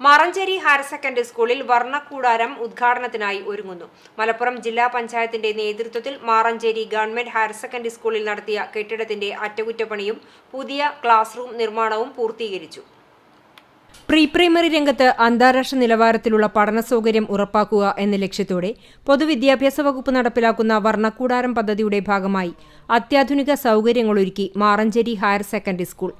Maranchery higher secondary സ്കൂളിൽ വർണക്കൂടാരം ഉദ്ഘാടനത്തിനായി ഒരുങ്ങുന്നു. മലപ്പുറം ജില്ലാ പഞ്ചായത്തിന്റെ നേതൃത്വത്തിൽ മാറഞ്ചേരി ഗവൺമെന്റ് ഹയർ സെക്കൻഡറി സ്കൂളിൽ നടത്തിയ കെട്ടിടത്തിന്റെ അറ്റകുറ്റപ്പണിയും പുതിയ ക്ലാസ് റൂം നിർമ്മാണവും പൂർത്തീകരിച്ചു. പ്രീ പ്രൈമറി രംഗത്ത് അന്താരാഷ്ട്ര നിലവാരത്തിലുള്ള പഠന സൗകര്യം ഉറപ്പാക്കുക എന്ന ലക്ഷ്യത്തോടെ പൊതുവിദ്യാഭ്യാസ വകുപ്പ് നടപ്പിലാക്കുന്ന വർണക്കൂടാരം പദ്ധതിയുടെ ഭാഗമായി അത്യാധുനിക സൗകര്യങ്ങളൊരുക്കി Maranchery higher secondary school.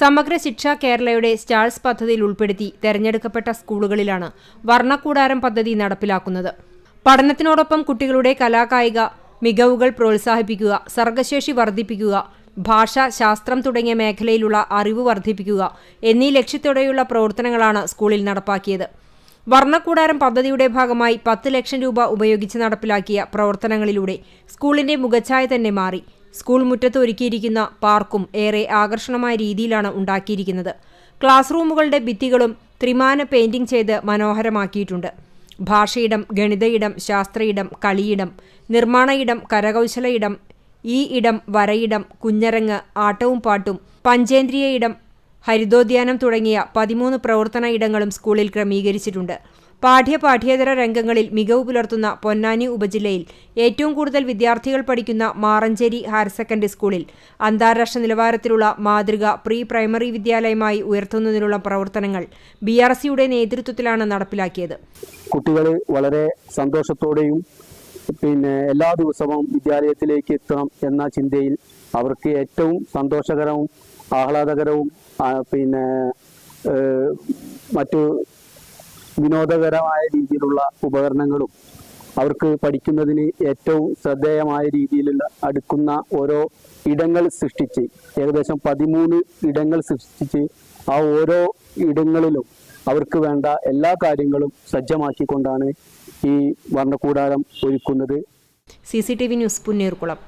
Samagra Shiksha കേരളയുടെ സ്റ്റാൾസ് പദ്ധതിയിൽ ഉൾപ്പെടുത്തി തെരഞ്ഞെടുക്കപ്പെട്ട സ്കൂളുകളിലാണ് വർണക്കൂടാരം പദ്ധതി നടപ്പിലാക്കുന്നത്. പഠനത്തിനോടൊപ്പം കുട്ടികളുടെ കലാകായിക മികവുകൾ പ്രോത്സാഹിപ്പിക്കുക സർഗശേഷി വർദ്ധിപ്പിക്കുക ഭാഷ ശാസ്ത്രം തുടങ്ങിയ മേഖലയിലുള്ള അറിവ് വർദ്ധിപ്പിക്കുക എന്നീ ലക്ഷ്യത്തോടെയുള്ള പ്രവർത്തനങ്ങളാണ് സ്കൂളിൽ നടപ്പാക്കിയത്. വർണക്കൂടാരം പദ്ധതിയുടെ ഭാഗമായി പത്ത് ലക്ഷം രൂപ ഉപയോഗിച്ച് നടപ്പിലാക്കിയ പ്രവർത്തനങ്ങളിലൂടെ സ്കൂളിന്റെ മുഖച്ഛായ തന്നെ മാറി. സ്കൂൾ മുറ്റത്ത് ഒരുക്കിയിരിക്കുന്ന പാർക്കും ഏറെ ആകർഷണമായ രീതിയിലാണ് ഉണ്ടാക്കിയിരിക്കുന്നത്. ക്ലാസ് റൂമുകളുടെ ഭിത്തികളും ത്രിമാന പെയിന്റിംഗ് ചെയ്ത് മനോഹരമാക്കിയിട്ടുണ്ട്. ഭാഷയിടം ഗണിതയിടം ശാസ്ത്രയിടം കളിയിടം നിർമ്മാണയിടം കരകൗശലയിടം ഈ ഇടം വരയിടം കുഞ്ഞരങ്ങ് ആട്ടവും പാട്ടും പഞ്ചേന്ദ്രിയ ഇടം ഹരിതോദ്യാനം തുടങ്ങിയ പതിമൂന്ന് പ്രവർത്തന ഇടങ്ങളും സ്കൂളിൽ ക്രമീകരിച്ചിട്ടുണ്ട്. പാഠ്യ പാഠ്യേതര രംഗങ്ങളിൽ മികവ് പുലർത്തുന്ന പൊന്നാനി ഉപജില്ലയിൽ ഏറ്റവും കൂടുതൽ വിദ്യാർത്ഥികൾ പഠിക്കുന്ന മാറഞ്ചേരി ഹയർ സെക്കൻഡറി സ്കൂളിൽ അന്താരാഷ്ട്ര നിലവാരത്തിലുള്ള മാതൃക പ്രീ പ്രൈമറി വിദ്യാലയമായി ഉയർത്തുന്നതിനുള്ള പ്രവർത്തനങ്ങൾ ബി ആർ സിയുടെ നേതൃത്വത്തിലാണ് നടപ്പിലാക്കിയത്. കുട്ടികൾ വളരെ സന്തോഷത്തോടെയും പിന്നെ എല്ലാ ദിവസവും വിദ്യാലയത്തിലേക്ക് എത്തണം എന്ന ചിന്തയിൽ അവർക്ക് ഏറ്റവും സന്തോഷകരവും ആഹ്ലാദകരവും പിന്നെ മറ്റു വിനോദകരമായ രീതിയിലുള്ള ഉപകരണങ്ങളും അവർക്ക് പഠിക്കുന്നതിന് ഏറ്റവും ശ്രദ്ധേയമായ രീതിയിലുള്ള അടുക്കുന്ന ഓരോ ഇടങ്ങൾ സൃഷ്ടിച്ച് ഏകദേശം പതിമൂന്ന് ഇടങ്ങൾ സൃഷ്ടിച്ച് ആ ഓരോ ഇടങ്ങളിലും അവർക്ക് വേണ്ട എല്ലാ കാര്യങ്ങളും സജ്ജമാക്കിക്കൊണ്ടാണ് ഈ വർണക്കൂടാരം ഒരുക്കുന്നത്. C C T V news Punnerkulam.